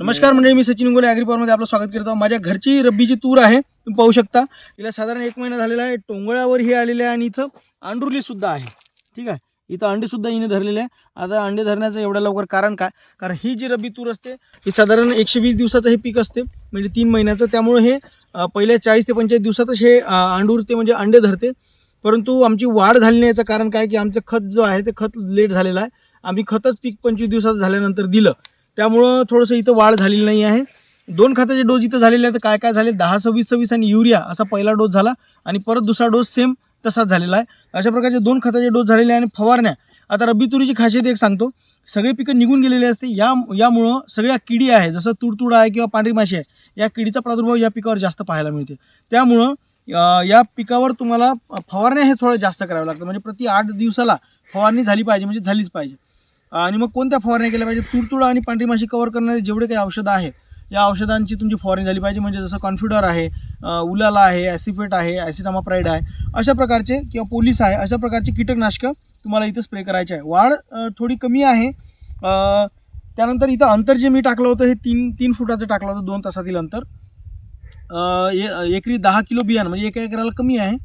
नमस्कार मंडळी मी सचिन गोले मध्ये आपलं स्वागत करत. आहोत माझ्या घरची रब्बीची तूर आहे तुम्ही पाहू शकता. तिला साधारण एक महिना झालेला आहे. टोंगळ्यावर ही आलेली आहे आणि इथं अंडुरली सुद्धा आहे. ठीक आहे? इथं अंडे सुद्धा हिने धरलेले आहे. आता अंडे धरण्याचं एवढ्या लवकर कारण काय? कारण ही जी रब्बी तूर असते ही साधारण एकशे वीस दिवसाचं हे पीक असते म्हणजे तीन महिन्याचं. त्यामुळे हे पहिल्या चाळीस ते पंचेचाळीस दिवसातच हे अंडुरते म्हणजे अंडे धरते. परंतु आमची वाढ झाली नाही याचं कारण काय? की आमचं खत जो आहे ते खत लेट झालेलं आहे. आम्ही खतच पीक पंचवीस दिवसात झाल्यानंतर दिलं. त्यामुळं थोडंसं इथं वाढ झालेली नाही आहे. दोन खताचे डोस इथं झालेले आहेत. तर काय काय झाले? दहा सव्वीस सव्वीस आणि युरिया असा पहिला डोस झाला आणि परत दुसरा डोस सेम तसाच झालेला आहे. अशा प्रकारचे दोन खताचे डोस झालेले आहे आणि फवारण्या. आता रब्बी तुरीची खासियत एक सांगतो. सगळी पिकं निघून गेलेली असते. या यामुळं सगळ्या किडी आहे जसं तुडतुड आहे किंवा पांढरी माशी आहे या किडीचा प्रादुर्भाव या पिकावर जास्त पाहायला मिळते. त्यामुळं या पिकावर तुम्हाला फवारण्या हे थोडं जास्त करावं लागतं. म्हणजे प्रति आठ दिवसाला फवारणी झाली पाहिजे म्हणजे झालीच पाहिजे. आणि मग कोणत्या फवारण्या केल्या पाहिजे तुडतुडा आणि पांढरी माशी कव्हर करणारे जेवढे काही औषधं आहेत या औषधांची तुमची फवारणी झाली पाहिजे. म्हणजे जसं कॉन्फिडर आहे उलाला आहे ॲसिफेट आहे ॲसिटामाप्राईड आहे अशा प्रकारचे किंवा पोलीस आहे अशा प्रकारचे कीटकनाशकं तुम्हाला इथं स्प्रे करायचे आहे. वाढ थोडी कमी आहे. त्यानंतर इथं अंतर जे मी टाकलं होतं हे तीन तीन फुटाचं टाकलं होतं दोन तासातील अंतर. एकरी दहा किलो बियाणं म्हणजे एका एकराला कमी आहे.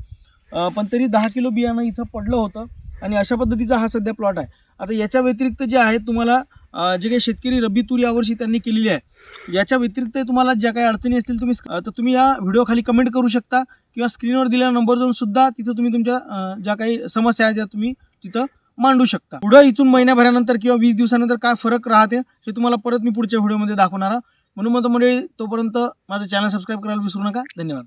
पण तरी दहा किलो बियाणं इथं पडलं होतं. आणि अशा पद्धतीचा हा सध्या प्लॉट आहे. आता याच्या व्यतिरिक्त जे आहे तुम्हाला जे काही शेतकरी रब्बी तूर यावर्षी त्यांनी केलेली आहे याच्या व्यतिरिक्त तुम्हाला ज्या काही अडचणी असतील तुम्ही तर तुम्ही या व्हिडिओ खाली कमेंट करू शकता किंवा स्क्रीनवर दिलेल्या नंबर जाऊन सुद्धा तिथं तुम्ही तुमच्या ज्या काही समस्या आहेत त्या तुम्ही तिथं मांडू शकता. पुढं इथून महिन्याभरानंतर किंवा वीस दिवसानंतर काय फरक राहते हे तुम्हाला परत मी पुढच्या व्हिडिओमध्ये दाखवणार म्हणून मग मंडळी तोपर्यंत माझं चॅनल सबस्क्राईब करायला विसरू नका. धन्यवाद.